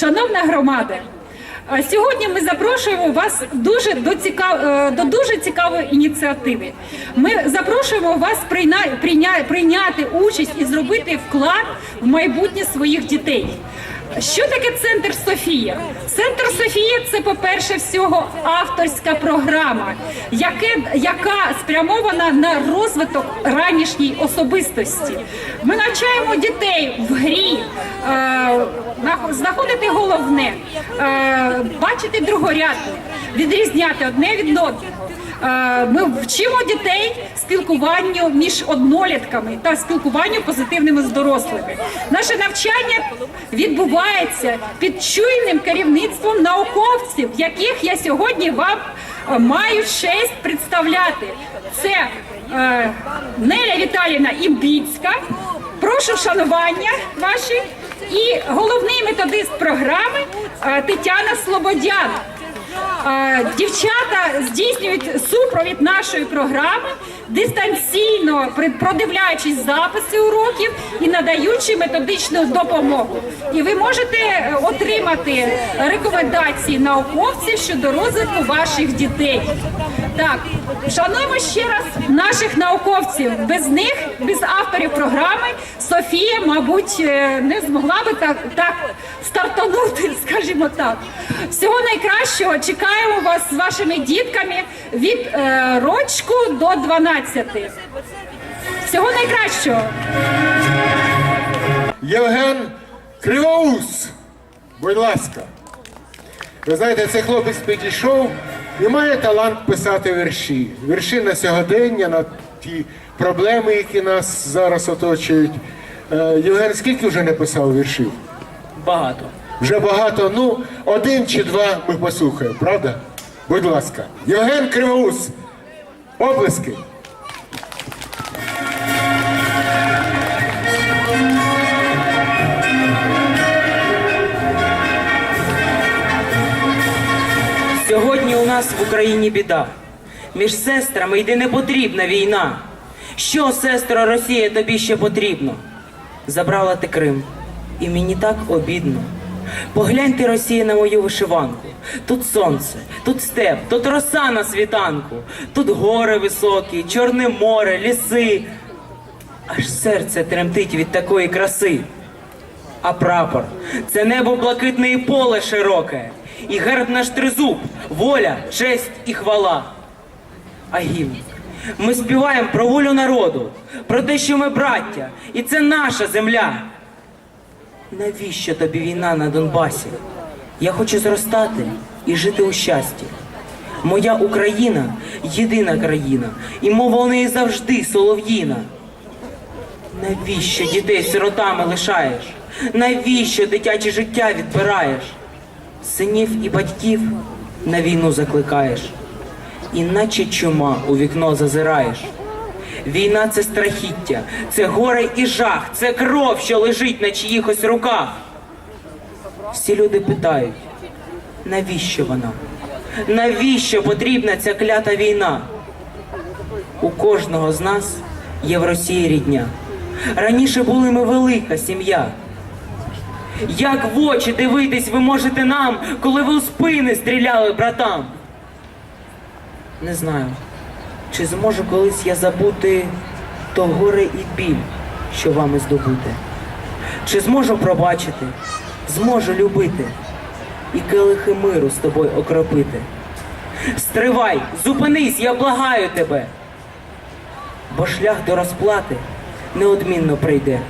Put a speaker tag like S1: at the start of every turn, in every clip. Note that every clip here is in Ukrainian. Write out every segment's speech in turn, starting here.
S1: Шановна громада, е, сьогодні ми запрошуємо вас дуже до, цікав... е, до дуже цікавої ініціативи. Ми запрошуємо вас прийна... прийня... прийняти участь і зробити вклад в майбутнє своїх дітей. Що таке центр Софія? Центр Софія це, по-перше, всього авторська програма, яке, яка спрямована на розвиток ранішньої особистості. Ми навчаємо дітей в грі, е, нах- знаходити головне, е, бачити другорядне, відрізняти одне від одного. Е, Ми вчимо дітей спілкуванню між однолітками та спілкуванню позитивними з дорослими. Наше навчання відбувається під чуйним керівництвом науковців, яких я сьогодні вам е, маю честь представляти. Це е, Неля Віталіївна Імбіцька. Прошу вшанування ваші і головний методист програми е, Тетяна Слободян. Е, Дівчата здійснюють супровід нашої програми дистанційно продивляючись записи уроків і надаючи методичну допомогу. І ви можете е, отримати рекомендації науковців щодо розвитку ваших дітей. Так, шануємо ще раз наших науковців. Без них, без авторів програми, Софія, мабуть, е, не змогла би так, так стартанути, скажімо так. Всього найкращого чекаємо вас з вашими дітками від е, рочку до 12. Всього найкращого.
S2: Євген Кривоус. Будь ласка. Ви знаєте, цей хлопець підійшов і має талант писати вірші. Вірші на сьогодення, на ті проблеми, які нас зараз оточують. Е, Євген, скільки вже не писав віршів?
S3: Багато.
S2: Вже багато. Ну, один чи два ми послухаємо, правда? Будь ласка. Євген Кривоус. Оплески.
S3: Сьогодні у нас в Україні біда. Між сестрами йде непотрібна війна. Що, сестро Росія, тобі ще потрібно? Забрала ти Крим, і мені так обідно. Погляньте, Росія, на мою вишиванку. Тут сонце, тут степ, тут роса на світанку, тут гори високі, чорне море, ліси. Аж серце тремтить від такої краси. А прапор це небо блакитне і поле широке, і герб наш тризуб, воля, честь і хвала. А гімн. Ми співаємо про волю народу, про те, що ми браття, і це наша земля. Навіщо тобі війна на Донбасі? Я хочу зростати і жити у щасті. Моя Україна єдина країна, і мова у неї завжди солов'їна. Навіщо дітей сиротами лишаєш? Навіщо дитяче життя відбираєш? Синів і батьків на війну закликаєш, іначе чума у вікно зазираєш. Війна це страхіття, це горе і жах, це кров, що лежить на чиїхось руках. Всі люди питають, навіщо вона? Навіщо потрібна ця клята війна? У кожного з нас є в Росії рідня. Раніше були ми велика сім'я. Як в очі дивитись ви можете нам, коли ви у спини стріляли братам? Не знаю, чи зможу колись я забути то горе і біль, що вами здобути. Чи зможу пробачити, зможу любити і келихи миру з тобою окропити. Стривай, зупинись, я благаю тебе бо шлях до розплати неодмінно прийде.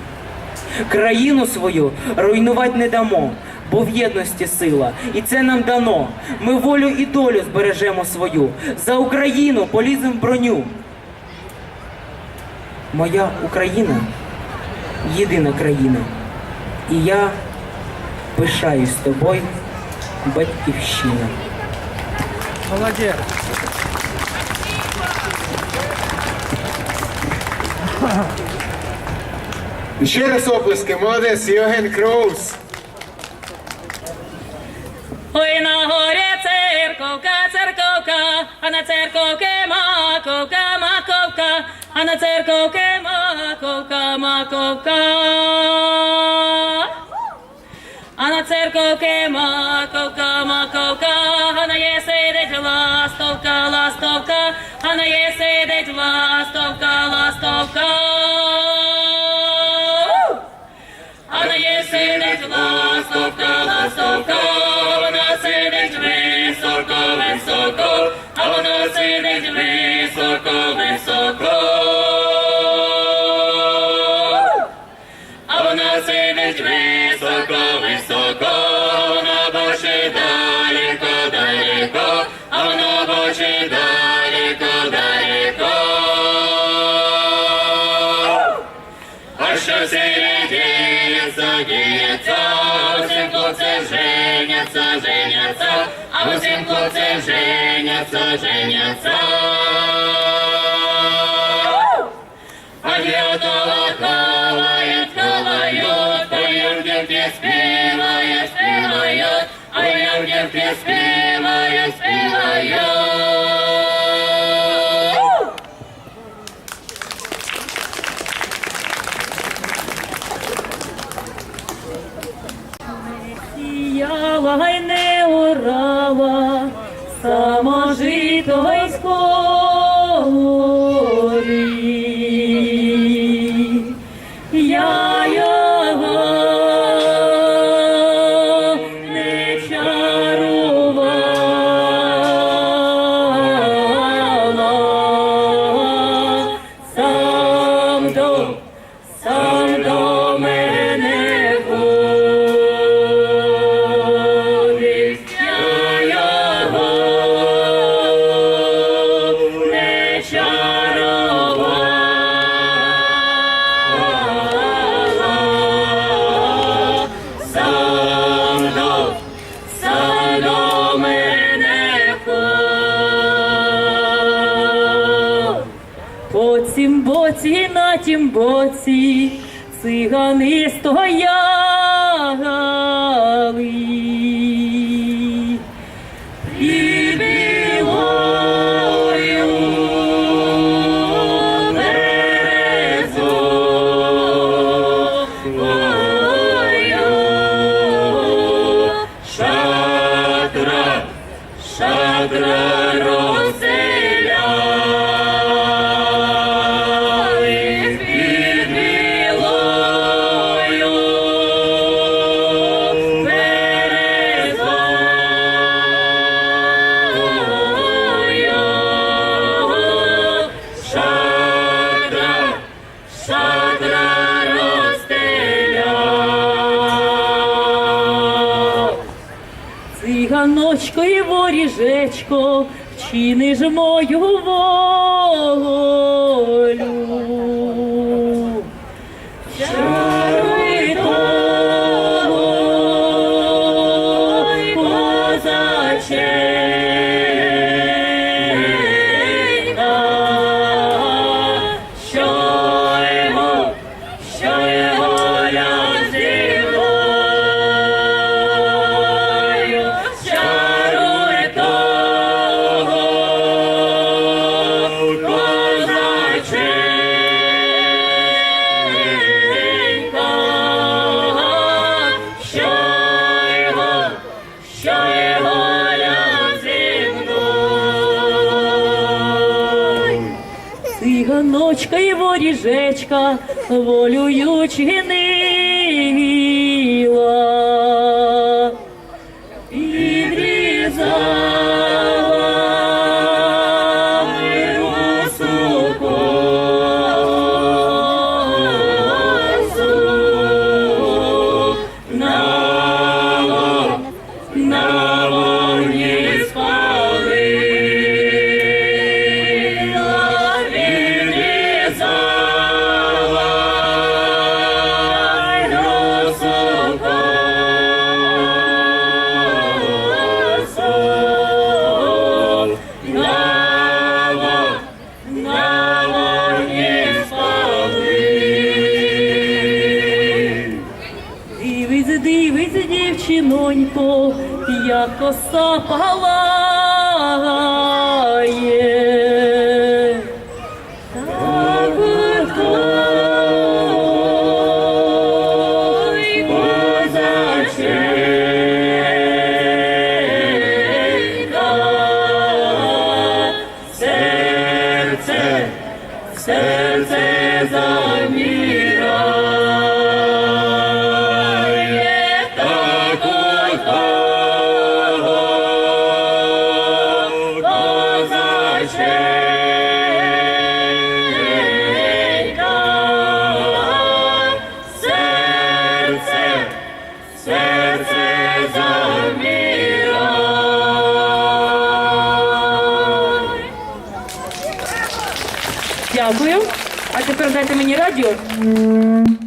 S3: Країну свою руйнувати не дамо, бо в єдності сила, і це нам дано. Ми волю і долю збережемо свою. За Україну полізем в броню. Моя Україна єдина країна. І я пишаюсь тобою, батьківщина.
S4: Молодец.
S2: І ще раз оплески. Молодець, Євген Кривоус.
S5: Ой на горі церковка, церковка, а на церковке маковка, маковка, а на церковке маковка, маковка, а на церковке маковка, маковка, а на є сидить ластовка, ластовка, а на є сидить ластовка, ластовка. Сидить високо, високо. А вона сидить високо, високо, вона бачить далеко, далеко, а вона бачить далеко, далеко. А що діється, діється, усім хлопцям женяться, женяться, а усім хлопцям женяться, женяться. Поют, хавают, хавают, поют, девки спевают, спевают, поют, девки спевают, спевают. Сіяла Цім боці, на тім боці, цигани стояли. Циганочко і воріжечко, вчини мою волю. І воріжечка волюю чинила. Дивись, дівчинонько, як коса палає. Так той серце, серце заміряє,
S3: Дякую. мини-радио?